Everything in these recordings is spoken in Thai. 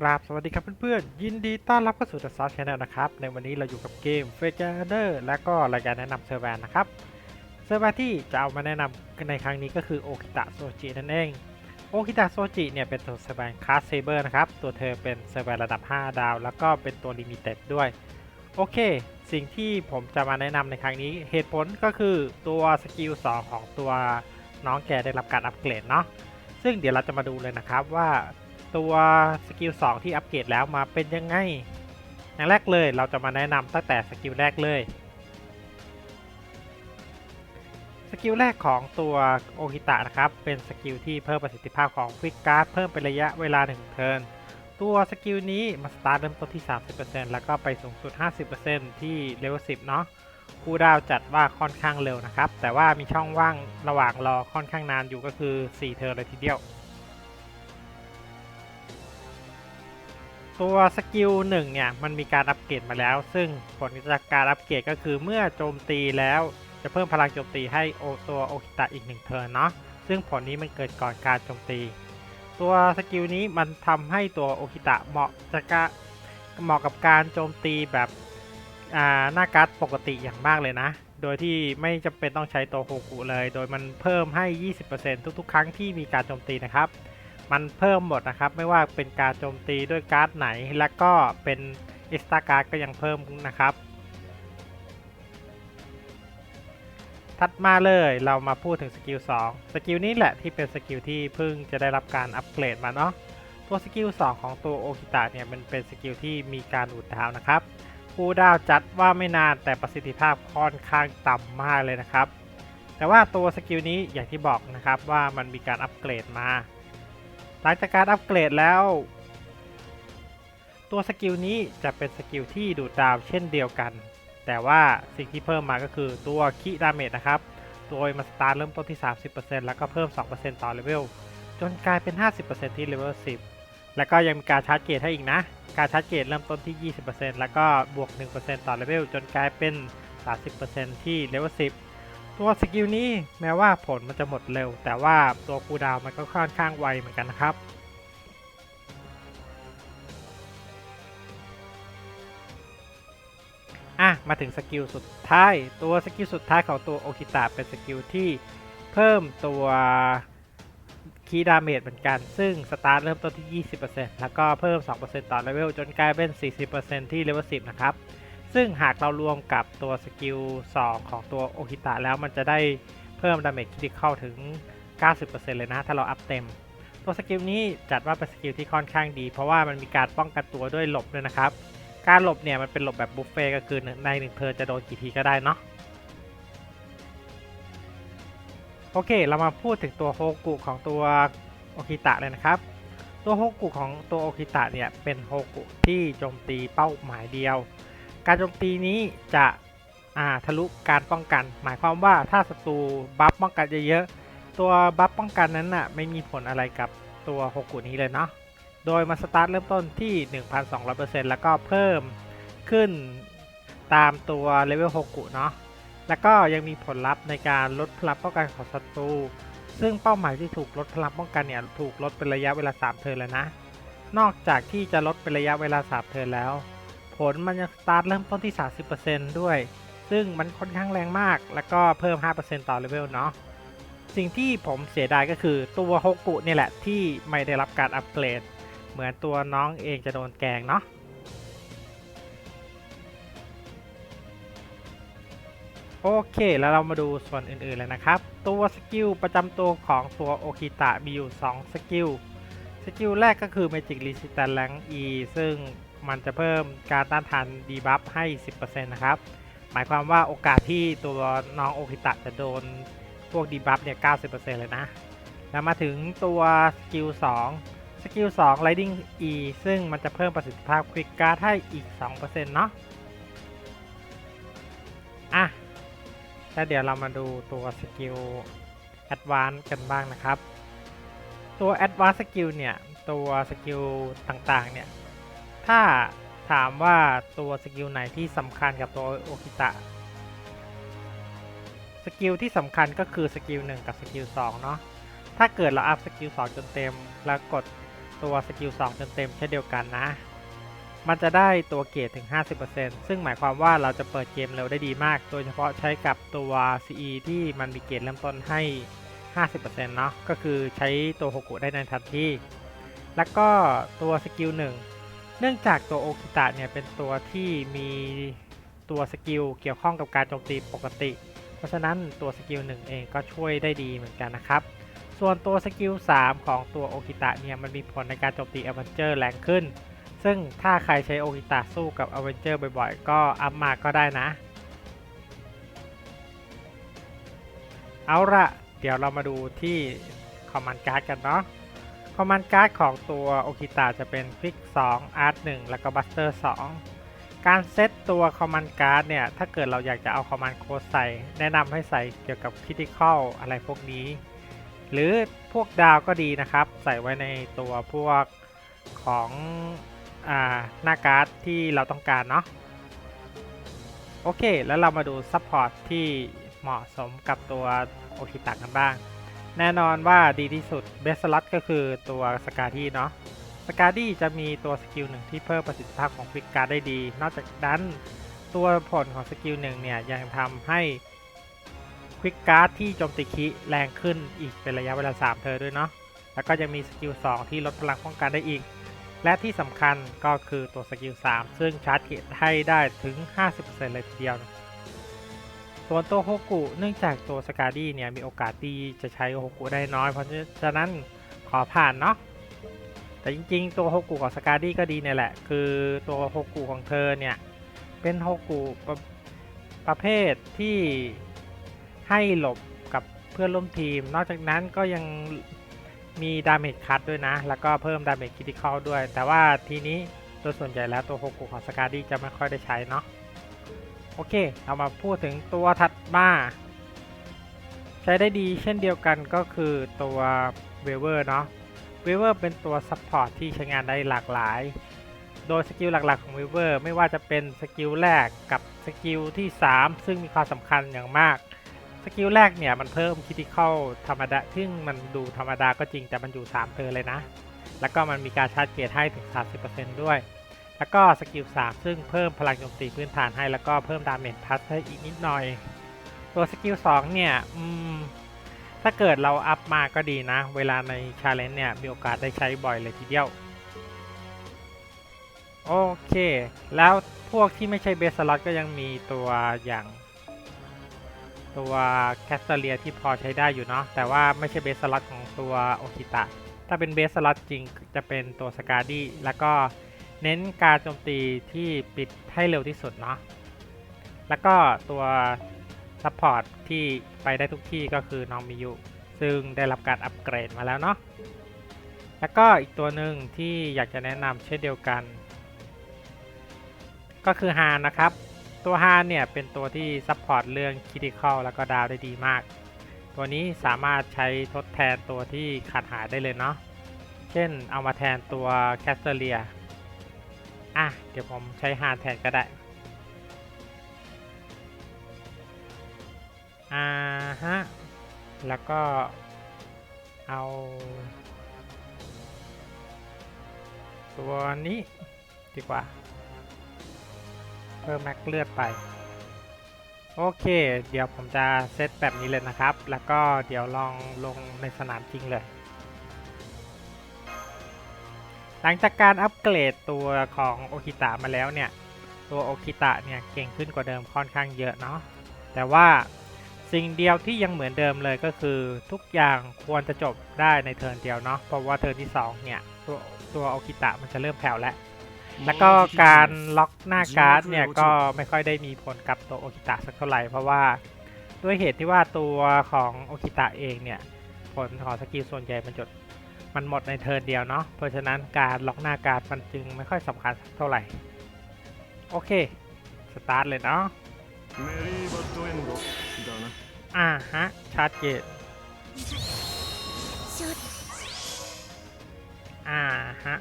กราบสวัสดีครับเพื่อนๆ ยินดีต้อนรับเข้าสู่ The Source Channel นะครับ ในวันนี้เราอยู่กับเกม f a g e r และก็รายการแนะนำเซอร์แวนนะครับ เซอร์แวนที่จะเอามาแนะนำในครั้งนี้ก็คือโอคิตะโซจินั่นเองโอคิตะโซจิเนี่ยเป็นตัวเซอร์แวนคลาสเซเบอร์นะครับ ตัวเธอเป็นเซอร์แวนระดับ 5 ดาว แล้วก็เป็นตัวลิมิเต็ดด้วย โอเค สิ่งที่ผมจะมาแนะนำในครั้งนี้เหตุผลก็คือตัวสกิล2ของตัวน้องแกได้รับการอัปเกรดเนาะซึ่งเดี๋ยวเราจะมาดูเลยนะครับว่า ตัวสกิล2ที่อัปเกรดแล้วมาเป็นยังไงอย่างแรกเลยเราจะมาแนะนำตั้งแต่สกิลแรกเลยสกิลแรกของตัวโอคิตะนะครับ เป็นสกิลที่เพิ่มประสิทธิภาพของควิกการ์ดเพิ่มเป็นระยะเวลา1เทิร์นตัวสกิลนี้มาสตาร์ทเริ่มต้นที่ 30%แล้วก็ไปสูงสุด 50%ที่เลเวล10 เนาะคูดาวจัดว่าค่อนข้างเร็วนะครับ แต่ว่ามีช่องว่างระหว่างรอค่อนข้างนานอยู่ก็คือ 4 เทิร์นเลยทีเดียว ตัวสกิลหนึ่งเนี่ยมันมีการอัปเกรดมาแล้ว ซึ่งผลจากการอัปเกรดก็คือเมื่อโจมตีแล้วจะเพิ่มพลังโจมตีให้โอตัวโอคิตะอีกหนึ่งเทิร์นเนาะซึ่งผลนี้มันเกิดก่อนการโจมตี ตัวสกิลนี้มันทำให้ตัวโอคิตะเหมาะจะกะเหมาะกับการโจมตีแบบอ่าหน้าการ์ดปกติอย่างมากเลยนะ โดยที่ไม่จำเป็นต้องใช้ตัวโฮกุเลย โดยมันเพิ่มให้ 20%ทุกๆ ครั้งที่มีการโจมตีนะครับ มันเพิ่มหมดนะครับ ไม่ว่าเป็นการโจมตีด้วยการ์ดไหน และก็เป็นอ็กซ์ตร้าการ์ดก็ยังเพิ่มนะครับ ถัดมาเลยเรามาพูดถึงสกิล2สกิลนี้แหละที่เป็นสกิลที่เพิ่งจะได้รับการอัปเกรดมาเนาะตัวสกิล2ของตัวโอคิตะเนี่ยมันเป็นสกิลที่มีการอุดดาวนะครับคูดาวจัดว่าไม่นานแต่ประสิทธิภาพค่อนข้างต่ำมากเลยนะครับ แต่ว่าตัวสกิลนี้อย่างที่บอกนะครับว่ามันมีการอัปเกรดมา หลังจากการอัปเกรดแล้ว ตัวสกิลนี้จะเป็นสกิลที่ดูดดาวเช่นเดียวกัน แต่ว่าสิ่งที่เพิ่มมาก็คือตัวคิดาเมจนะครับโดยมาสตาร์ทเริ่มต้นที่ 30%แล้วก็เพิ่ม 2%ต่อเลเวลจนกลายเป็น 50%ที่เลเวล10 แล้วก็ยังมีการชาร์จเกตให้อีกนะ การชาร์จเกตเริ่มต้นที่ 20%แล้วก็บวก 1%ต่อเลเวลจนกลายเป็น 30%ที่เลเวล10 ตัวสกิลนี้แม้ว่าผลมันจะหมดเร็ว แต่ว่าตัวคูดาวมันก็ค่อนข้างไวเหมือนกันนะครับ อะ มาถึงสกิลสุดท้าย ตัวสกิลสุดท้ายของตัวโอคิตะเป็นสกิลที่เพิ่มตัวคีดาเมจเหมือนกัน ซึ่งสตาร์ทเริ่มต้นที่ 20%แล้วก็เพิ่ม 2%ต่อเลเวลจนกลายเป็น 40%ที่เลเวล10 นะครับ ซึ่งหากเรารวมกับตัวสกิล 2 ของตัวโอคิตะแล้วมันจะได้เพิ่มดาเมจคริติคอลถึง 90%เลยนะถ้าเราอัพเต็ม ตัวสกิลนี้จัดว่าเป็นสกิลที่ค่อนข้างดี เพราะว่ามันมีการป้องกันตัวด้วยหลบด้วยนะครับ การหลบเนี่ยมันเป็นหลบแบบบุฟเฟ่ก็คือในหนึ่งเทิร์จะโดนกี่ทีก็ได้เนาะโอเค เรามาพูดถึงตัวโฮกุของตัวโอคิตะเลยนะครับ ตัวโฮกุของตัวโอคิตะเนี่ยเป็นโฮกุที่โจมตีเป้าหมายเดียว การโจมตีนี้จะทะลุการป้องกัน หมายความว่าถ้าศัตรูบัฟป้องกันเยอะๆตัวบัฟป้องกันนั้นน่ะไม่มีผลอะไรกับตัวโฮกุนี้เลยเนาะโดยมาสตาร์ทเริ่มต้นที่ 1,200%แล้วก็เพิ่มขึ้นตามตัวเลเวล6กุเนาะแล้วก็ยังมีผลลัพธ์ในการลดพลังป้องกันของศัตรูซึ่งเป้าหมายที่ถูกลดพลังป้องกันเนี่ยถูกลดเป็นระยะเวลา 3 เทิร์นแล้วนะ นอกจากที่จะลดเป็นระยะเวลา 3 เทิร์นแล้ว ผลมันยังสตาร์ทเริ่มต้นที่ 30%ด้วย ซึ่งมันค่อนข้างแรงมาก แล้วก็เพิ่ม 5%ต่อเลเวลเนาะ สิ่งที่ผมเสียดายก็คือตัวโฮกุนี่แหละที่ไม่ได้รับการอัปเกรด เหมือนตัวน้องเองจะโดนแกงเนาะโอเค แล้วเรามาดูส่วนอื่นๆเลยนะครับ ตัวสกิลประจำตัวของตัวโอคิตะมีอยู่ 2 สกิล สกิลแรกก็คือ Magic Resistance Rank E ซึ่ง มันจะเพิ่มการต้านทานดีบัฟให้ 10%นะครับ หมายความว่าโอกาสที่ตัวน้องโอคิตะจะโดนพวกดีบัฟเนี่ย 90%เลยนะ แล้วมาถึงตัวสกิล 2 สกิล2 Lighting E ซึ่งมันจะเพิ่มประสิทธิภาพควิกการ์ดให้อีก 2%เนาะ อะ แล้วเดี๋ยวเรามาดูตัวสกิล Advance กันบ้างนะครับ ตัว Advance Skill เนี่ย ตัวสกิลต่างๆเนี่ย ถ้าถามว่าตัวสกิลไหนที่สำคัญกับตัวโอคิตะสกิลที่สำคัญก็คือสกิล1กับสกิล2เนาะถ้าเกิดเราอัพสกิล2จนเต็ม แล้วกดตัวสกิล2เต็มเช่นเดียวกันนะ มันจะได้ตัวเกรดถึง 50%ซึ่งหมายความว่าเราจะเปิดเกมเร็วได้ดีมาก โดยเฉพาะใช้กับตัว CE ที่มันมีเกรดเริ่มต้นให้ 50%เนาะก็คือใช้ตัวโฮกุได้ในทันทีแล้วก็ตัวสกิล1 เนื่องจากตัวโอคิตะเนี่ยเป็นตัวที่มีตัวสกิลเกี่ยวข้องกับการโจมตีปกติ เพราะฉะนั้นตัวสกิล1เองก็ช่วยได้ดีเหมือนกันนะครับ ส่วนตัวสกิล3ของตัวโอคิตะเนี่ยมันมีผลในการโจมตีอเวนเจอร์แรงขึ้น ซึ่งถ้าใครใช้โอคิตะสู้กับอเวนเจอร์บ่อยๆ ก็อัพมาก็ได้นะ เอาละเดี๋ยวเรามาดูที่คอมมานด์การ์ดกันเนาะ คอมมานด์การ์ดของตัวโอคิตะจะเป็นคลิก2 Art 1แล้วก็บัสเตอร์ 2 การเซตตัวคอมมานด์การ์ดเนี่ย ถ้าเกิดเราอยากจะเอาคอมมานด์โค้ดใส่ แนะนำให้ใส่เกี่ยวกับ Critical อะไรพวกนี้ หรือพวกดาวก็ดีนะครับ ใส่ไว้ในตัวพวกของอหน้าการ์ดที่เราต้องการเนาะโอเค แล้วเรามาดูซัพพอร์ตที่เหมาะสมกับตัวโอคิตะกันบ้าง แน่นอนว่าดีที่สุดเบสล็อตก็คือตัวสกาดี้เนาะสกาดี้จะมีตัวสกิลหนึ่งที่เพิ่มประสิทธิภาพของควิกการ์ได้ดี นอกจากนั้นตัวผลของสกิลหนึ่งเนี่ยยังทำให้ควิกการ์ดที่โจมตีคิแรงขึ้นอีกเป็นระยะเวลา 3 เธอด้วยเนาะ แล้วก็ยังมีสกิล 2 ที่ลดพลังป้องกันได้อีก และที่สำคัญก็คือตัวสกิล 3 ซึ่งชาร์จเกตให้ได้ถึง 50%เลยทีเดียว ตัวโฮกุเนื่องจากตัวสกาดี้เนี่ยมีโอกาสที่จะใช้โฮกุได้น้อย เพราะฉะนั้นขอผ่านเนาะแต่จริงๆ ตัวโฮกุของสกาดี้ก็ดีเนี่ยแหละ คือตัวโฮกุของเธอเนี่ย เป็นโฮกุประประเภทที่ให้หลบกับเพื่อนร่วมทีม นอกจากนั้นก็ยังมีดาเมจคัตด้วยนะ แล้วก็เพิ่มดาเมจคริติคอลด้วย แต่ว่าทีนี้โดยส่วนใหญ่แล้วตัวโฮกุของสกาดี้จะไม่ค่อยได้ใช้เนาะ โอเค เรามาพูดถึงตัวถัดมา ใช้ได้ดีเช่นเดียวกันก็คือตัวเวเวอร์เนาะเวเวอร์เป็นตัวซัพพอร์ตที่ใช้งานได้หลากหลาย โดยสกิลหลักๆของเวเวอร์ไม่ว่าจะเป็นสกิลแรกกับสกิลที่ 3 ซึ่งมีความสำคัญอย่างมาก สกิลแรกเนี่ยมันเพิ่มคิติคอลธรรมดา ซึ่งมันดูธรรมดาก็จริงแต่มันอยู่ 3เทอร์เลยนะ แล้วก็มันมีการชาร์จเกรให้ถึง 30%ด้วย แล้วก็สกิล 3 ซึ่งเพิ่มพลังโจมตีพื้นฐานให้ แล้วก็เพิ่มดาเมจพัสให้อีกนิดหน่อย ตัวสกิล 2 เนี่ยถ้าเกิดเราอัพมาก็ดีนะ เวลาในชาเลนจ์เนี่ยมีโอกาสได้ใช้บ่อยเลยทีเดียว โอเค แล้วพวกที่ไม่ใช่เบสสล็อตก็ยังมีตัวอย่าง ตัวแคสเตเลียที่พอใช้ได้อยู่เนาะแต่ว่าไม่ใช่เบสสล็อตของตัวโอคิตะถ้าเป็นเบสสล็อตจริงจะเป็นตัวสกาดี้แล้วก็ เน้นการโจมตีที่ปิดให้เร็วที่สุดเนาะ แล้วก็ตัวซัพพอร์ตที่ไปได้ทุกที่ก็คือน้องมิยุซึ่งได้รับการอัปเกรดมาแล้วเนาะ แล้วก็อีกตัวหนึ่งที่อยากจะแนะนำเช่นเดียวกัน ก็คือฮานนะครับ ตัวฮานเนี่ยเป็นตัวที่ซัพพอร์ตเรื่องคิติคอลแล้วก็ดาวได้ดีมาก ตัวนี้สามารถใช้ทดแทนตัวที่ขาดหายได้เลยเนาะ เช่นเอามาแทนตัวแคสเตเลีย อะ เดี๋ยวผมใช้ฮาแทนก็ได้ อ่าฮะ แล้วก็เอา ตัวนี้ดีกว่า เพิ่มแม็กเลือดไป โอเค เดี๋ยวผมจะเซตแบบนี้เลยนะครับ แล้วก็เดี๋ยวลองลงในสนามจริงเลย หลังจากการอัปเกรดตัวของโอคิตะมาแล้วเนี่ย ตัวโอคิตะเนี่ยเก่งขึ้นกว่าเดิมค่อนข้างเยอะเนาะแต่ว่าสิ่งเดียวที่ยังเหมือนเดิมเลยก็คือทุกอย่างควรจะจบได้ในเทิร์นเดียวเนาะเพราะว่าเทิร์นที่ 2 เนี่ย ตัวตัวโอคิตะมันจะเริ่มแผ่วแล้ว แล้วก็การล็อกหน้าการ์ดเนี่ยก็ไม่ค่อยได้มีผลกับตัวโอคิตะสักเท่าไหร่เพราะว่าด้วยเหตุที่ว่าตัวของโอคิตะเองเนี่ย ผลของสกิลส่วนใหญ่มันจด มันหมดในเทิร์นเดียวเนาะเพราะฉะนั้นการล็อกหน้าการมันจึงไม่ค่อยสำคัญเท่าไหร่ โอเค สตาร์ทเลยเนาะอ่าฮะ ชาร์จเกตอ่าฮะ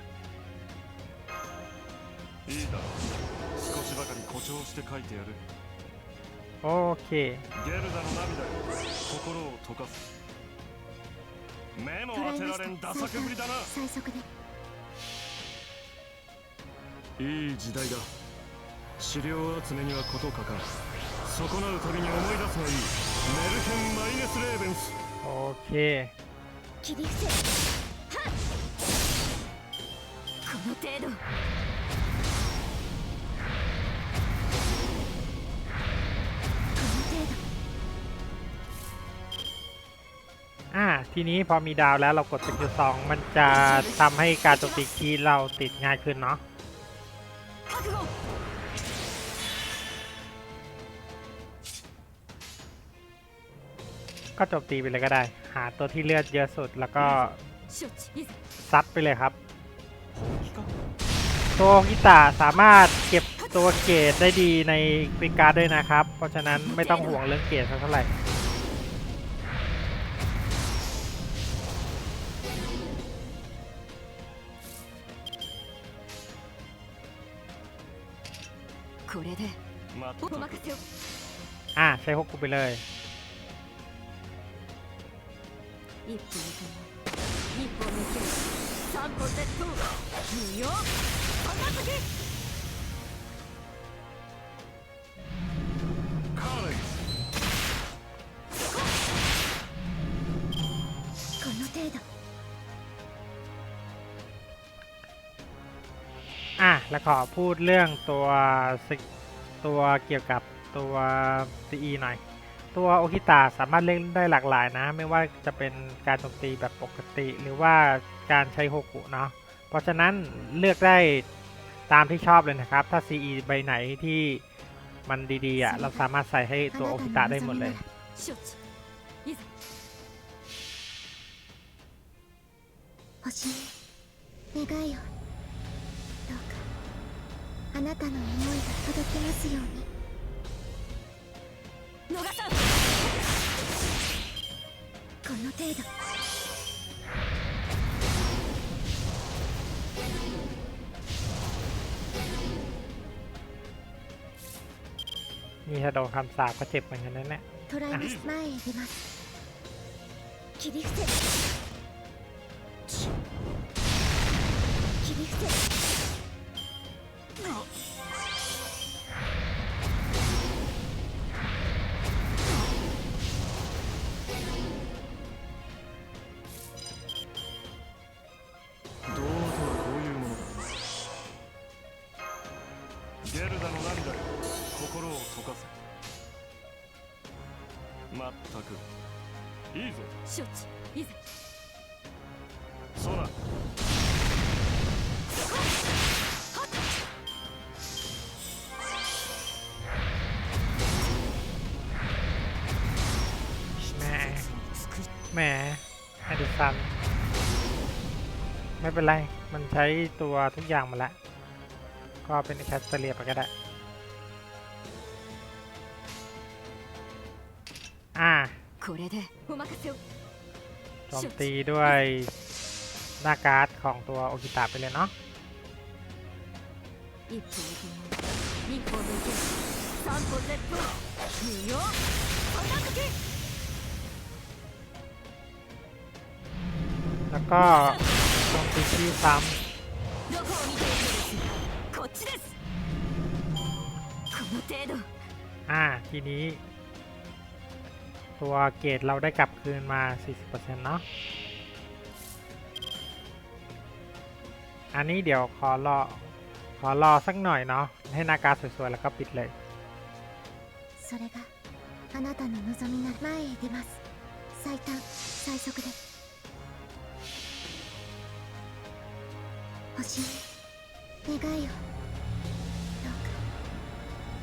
โอเค 目も当てられんダサくぶりだな。最速でいい時代だ。資料集めには事欠か。ん損なうたびに思い出すがいい。メルケンマイネスレーベンス。オーケー切り伏せはこの程度。 ทีนี้พอมีดาวแล้วเรากดสกิลสองมันจะทำให้การโจมตีคีเราติดง่ายขึ้นเนาะก็โจมตีไปเลยก็ได้ หาตัวที่เลือดเยอะสุดแล้วก็ซัดไปเลยครับตัวกิตาสามารถเก็บตัวเกรได้ดีในฟิกาด้วยนะครับ เพราะฉะนั้นไม่ต้องห่วงเรื่องเกรเท่าไหร่ อ่าใช้ฮกกุไปเลย 一歩抜け一歩抜け三歩絶倒無用花月カーレイこの程度 อ่ะแล้วขอพูดเรื่องตัวซิตัวเกี่ยวกับ ตัว CE หน่อย ตัวโอคิตาสามารถเล่นได้หลากหลายนะ ไม่ว่าจะเป็นการโจมตีแบบปกติ หรือว่าการใช้โฮกุเนาะเพราะฉะนั้นเลือกได้ตามที่ชอบเลยนะครับ ถ้า CE ใบไหนที่มันดีๆอ่ะเราสามารถใส่ให้ตัวโอคิตาได้หมดเลย 処置いざ星に願いをどうかあなたの思いが届きますように 逃さんこの程度 นี่ถ้าโดนคำสาปก็เจ็บเหมือนกันนั่นแหละ トライマス前へ出ます切り伏せ切り伏せ ルダの涙よ心を溶かせまったくいいぞ処置いざソナแหม่ 尽くし แหมอดิสัน ไม่เป็นไร มันใช้ตัวทุกอย่างมาแล้ว ก็เป็นแคสเตเรียไปก็ได้ อ่าจมตีด้วยหน้าการ์ดของตัวโอคิตะไปเลยเนาะแล้วก็โจมตีที่ซ้ำ อ่า ทีนี้ ตัวเกรดเราได้กลับคืนมา 40%เนาะ อันนี้เดี๋ยวขอรอ ขอรอสักหน่อยเนาะ ให้หนาการดสวยๆ แล้วก็ปิดเลย それがあなたの望みなら前へ出ます最短最速で星に願いをどうか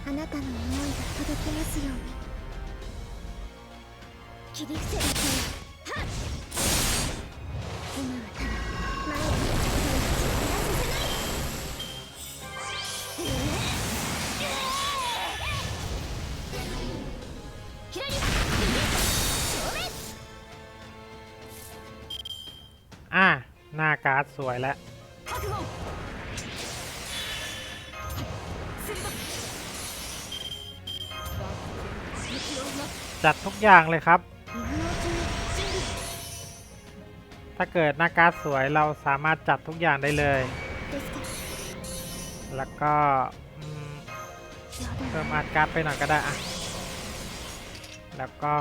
あなたの思いが届きますように切り伏せはっ今はただ前へ進左右正面 อ่า หน้าการ์ดสวยแล้ว จัดทุกอย่างเลยครับ ถ้าเกิดหน้าการ์ดสวยเราสามารถจัดทุกอย่างได้เลย แล้วก็เพิ่มอาร์การ์ดไปหน่อยก็ได้อะแล้วก็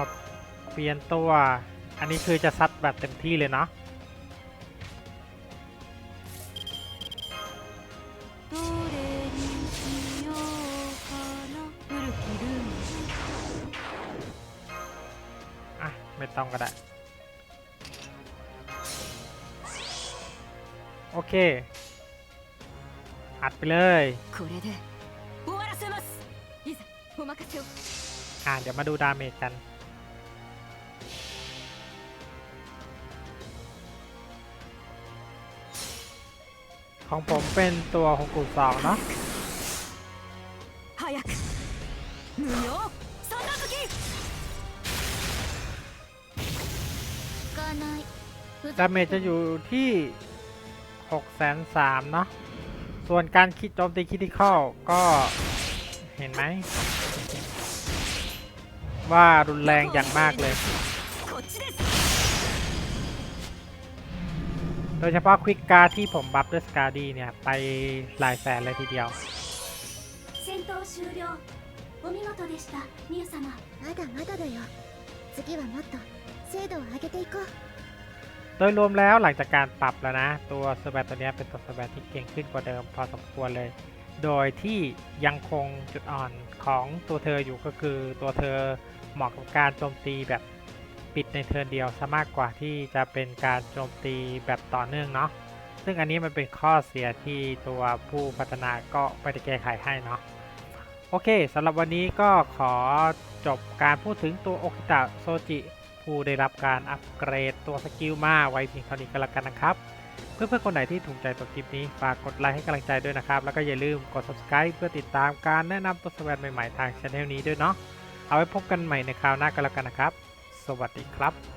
เปลี่ยนตัว อันนี้คือจะซัดแบบเต็มที่เลยเนาะ ต้องก็ได้ โอเค อัดไปเลยอ่าเดี๋ยวมาดูดาเมจกันของผมเป็นตัวของกูสองเนาะ ดาเมจจะอยู่ที่6 3 0 0 0เนาะ ส่วนการคิดโจมตีคิติคอลก็เห็นไหม ว่ารุนแรงอย่างมากเลย こっちです โดยเฉพาะควิกการ์ดที่ผมบัฟด้วยสกาดีเนี่ย ไปหลายแสนเลยทีเดียว 戦闘終了お見事でしたミュウ様まだまだだよ次はもっと精度を上げていこう โดยรวมแล้วหลังจากการปรับแล้วนะ ตัวเซอร์แบตตัวนี้เป็นตัวเซอร์แบตที่เก่งขึ้นกว่าเดิมพอสมควรเลย โดยที่ยังคงจุดอ่อนของตัวเธออยู่ก็คือตัวเธอเหมาะกับการโจมตีแบบปิดในเทิร์นเดียวซะมากกว่าที่จะเป็นการโจมตีแบบต่อเนื่องเนาะซึ่งอันนี้มันเป็นข้อเสียที่ตัวผู้พัฒนาก็ไปแก้ไขให้เนาะโอเคสำหรับวันนี้ก็ขอจบการพูดถึงตัวโอคิตะโซจิ ผู้ได้รับการอัปเกรดตัวสกิลมาไว้เพียงเท่านี้ก็แล้วกันนะครับ เพื่อนๆคนไหนที่ถูกใจตัวคลิปนี้ฝากกดไลค์ให้กำลังใจด้วยนะครับ แล้วก็อย่าลืมกด subscribe เพื่อติดตามการแนะนำตัวสวัสดใหม่ๆทางช anel นี้ด้วยเนาะเอาไว้พบกันใหม่ในคราวหน้าก็แล้วกันนะครับ สวัสดีครับ